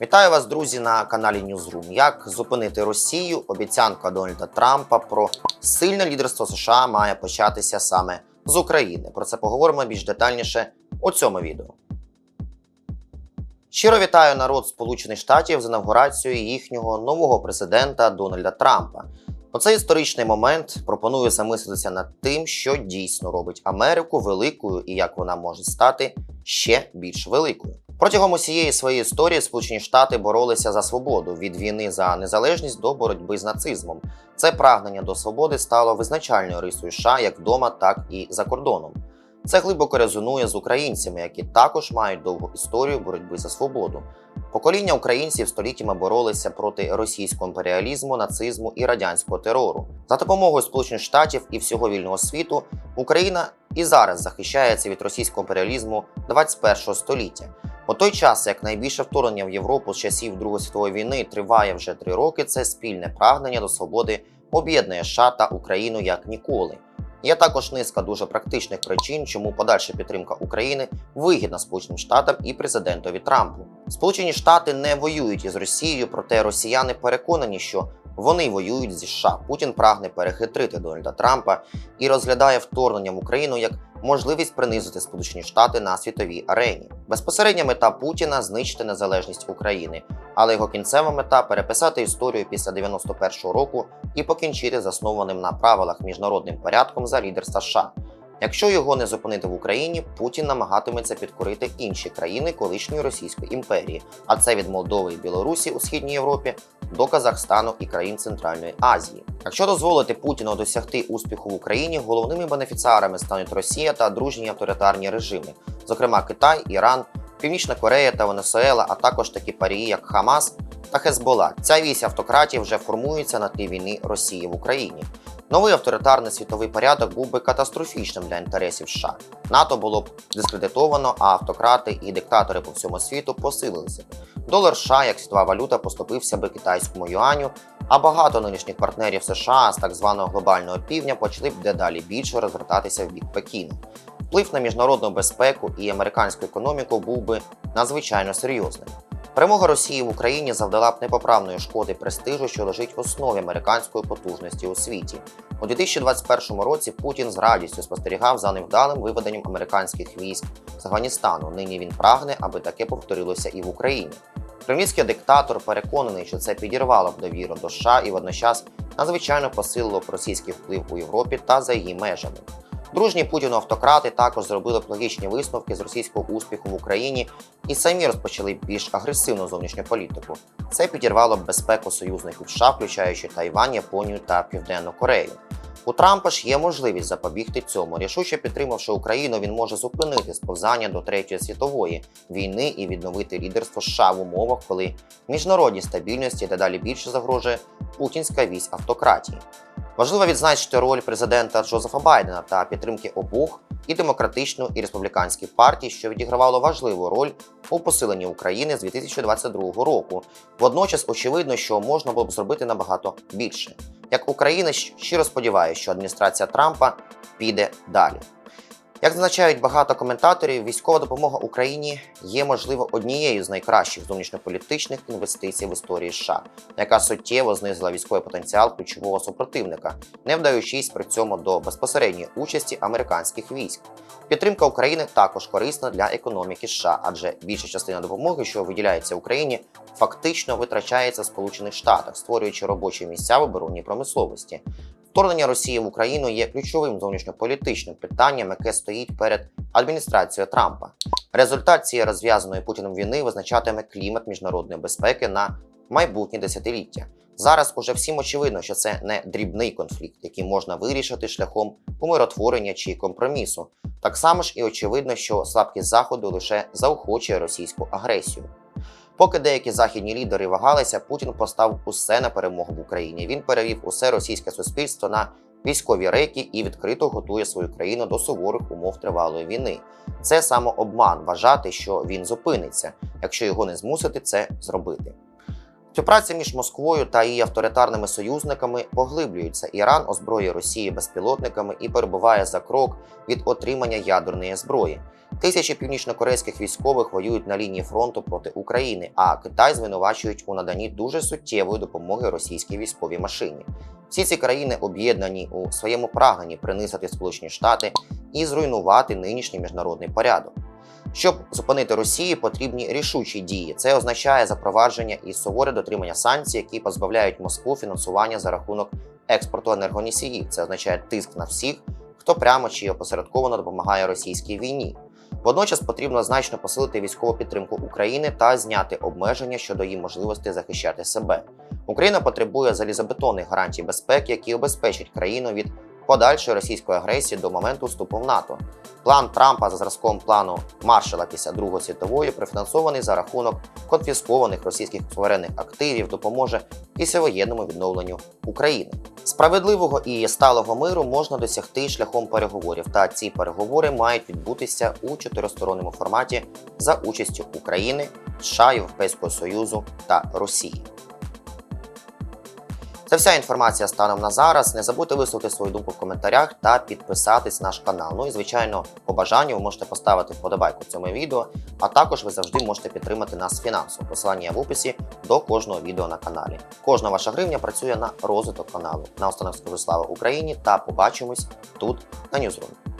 Вітаю вас, друзі, на каналі Newsroom. Як зупинити Росію? Обіцянка Дональда Трампа про сильне лідерство США має початися саме з України. Про це поговоримо більш детальніше у цьому відео. Щиро вітаю народ Сполучених Штатів з інавгурацією їхнього нового президента Дональда Трампа. У цей історичний момент пропоную замислитися над тим, що дійсно робить Америку великою і як вона може стати ще більш великою. Протягом усієї своєї історії Сполучені Штати боролися за свободу від війни за незалежність до боротьби з нацизмом. Це прагнення до свободи стало визначальною рисою США як вдома, так і за кордоном. Це глибоко резонує з українцями, які також мають довгу історію боротьби за свободу. Покоління українців століттями боролися проти російського імперіалізму, нацизму і радянського терору. За допомогою Сполучених Штатів і всього вільного світу Україна і зараз захищається від російського імперіалізму 21 століття. У той час, як найбільше вторгнення в Європу з часів Другої світової війни триває вже три роки, це спільне прагнення до свободи об'єднує США та Україну як ніколи. Є також низка дуже практичних причин, чому подальша підтримка України вигідна Сполученим Штатам і президентові Трампу. Сполучені Штати не воюють із Росією, проте росіяни переконані, що вони воюють зі США. Путін прагне перехитрити Дональда Трампа і розглядає вторгнення в Україну як можливість принизити Сполучені Штати на світовій арені. Безпосередня мета Путіна знищити незалежність України, але його кінцева мета переписати історію після 91-го року і покінчити заснованим на правилах міжнародним порядком за лідерства США. Якщо його не зупинити в Україні, Путін намагатиметься підкорити інші країни колишньої Російської імперії, а це від Молдови і Білорусі у східній Європі до Казахстану і країн Центральної Азії. Якщо дозволити Путіну досягти успіху в Україні, головними бенефіціарами стануть Росія та дружні авторитарні режими, зокрема Китай, Іран, Північна Корея та Венесуела, а також такі парії, як Хамас та Хезбола. Ця вісь автократів вже формується на тлі війни Росії в Україні. Новий авторитарний світовий порядок був би катастрофічним для інтересів США. НАТО було б дискредитовано, а автократи і диктатори по всьому світу посилилися. Долар США як світова валюта поступився би китайському юаню, а багато нинішніх партнерів США з так званого глобального півдня почали б дедалі більше розвертатися в бік Пекіну. Вплив на міжнародну безпеку і американську економіку був би надзвичайно серйозним. Перемога Росії в Україні завдала б непоправної шкоди престижу, що лежить в основі американської потужності у світі. У 2021 році Путін з радістю спостерігав за невдалим виведенням американських військ з Афганістану. Нині він прагне, аби таке повторилося і в Україні. Кремлівський диктатор переконаний, що це підірвало б довіру до США і водночас надзвичайно посилило б російський вплив у Європі та за її межами. Дружні Путіну автократи також зробили логічні висновки з російського успіху в Україні і самі розпочали більш агресивну зовнішню політику. Це підірвало безпеку союзників США, включаючи Тайвань, Японію та Південну Корею. У Трампа ж є можливість запобігти цьому. Рішуче підтримавши Україну, він може зупинити сповзання до третьої світової війни і відновити лідерство США в умовах, коли міжнародній стабільності дедалі більше загрожує путінська вісь автократії. Важливо відзначити роль президента Джозефа Байдена та підтримки обох і демократичної, і республіканської партій, що відігравало важливу роль у посиленні України з 2022 року. Водночас очевидно, що можна було б зробити набагато більше. Як Україна щиро сподіваюся, що адміністрація Трампа піде далі. Як зазначають багато коментаторів, військова допомога Україні є, можливо, однією з найкращих зовнішньополітичних інвестицій в історії США, яка суттєво знизила військовий потенціал ключового супротивника, не вдаючись при цьому до безпосередньої участі американських військ. Підтримка України також корисна для економіки США, адже більша частина допомоги, що виділяється Україні, фактично витрачається в Сполучених Штатах, створюючи робочі місця в оборонній промисловості. Вторгнення Росії в Україну є ключовим зовнішньополітичним питанням, яке стоїть перед адміністрацією Трампа. Результат цієї розв'язаної Путіном війни визначатиме клімат міжнародної безпеки на майбутнє десятиліття. Зараз уже всім очевидно, що це не дрібний конфлікт, який можна вирішити шляхом умиротворення чи компромісу. Так само ж і очевидно, що слабкість заходу лише заохочує російську агресію. Поки деякі західні лідери вагалися, Путін постав усе на перемогу в Україні. Він перевів усе російське суспільство на військові рейки і відкрито готує свою країну до суворих умов тривалої війни. Це самообман вважати, що він зупиниться, якщо його не змусити це зробити. Співпраця між Москвою та її авторитарними союзниками поглиблюється. Іран озброює Росії безпілотниками і перебуває за крок від отримання ядерної зброї. Тисячі північнокорейських військових воюють на лінії фронту проти України, а Китай звинувачують у наданні дуже суттєвої допомоги російській військовій машині. Всі ці країни об'єднані у своєму прагненні принизити Сполучені Штати і зруйнувати нинішній міжнародний порядок. Щоб зупинити Росію, потрібні рішучі дії. Це означає запровадження і суворе дотримання санкцій, які позбавляють Москву фінансування за рахунок експорту енергоносіїв. Це означає тиск на всіх, хто прямо чи опосередковано допомагає російській війні. Водночас потрібно значно посилити військову підтримку України та зняти обмеження щодо її можливості захищати себе. Україна потребує залізобетонних гарантій безпеки, які обезпечать країну від подальшої російської агресії до моменту вступу в НАТО. План Трампа за зразком плану Маршала після Другої світової, профінансований за рахунок конфіскованих російських суверенних активів, допоможе післявоєнному відновленню України. Справедливого і сталого миру можна досягти шляхом переговорів, та ці переговори мають відбутися у чотиристоронньому форматі за участю України, США, Європейського Союзу та Росії. Це вся інформація станом на зараз. Не забудьте висловити свою думку в коментарях та підписатись на наш канал. Ну і звичайно, по бажанню ви можете поставити вподобайку цьому відео, а також ви завжди можете підтримати нас фінансово. Посилання в описі до кожного відео на каналі. Кожна ваша гривня працює на розвиток каналу. На скажу слава Україні та побачимось тут на Ньюзрумі.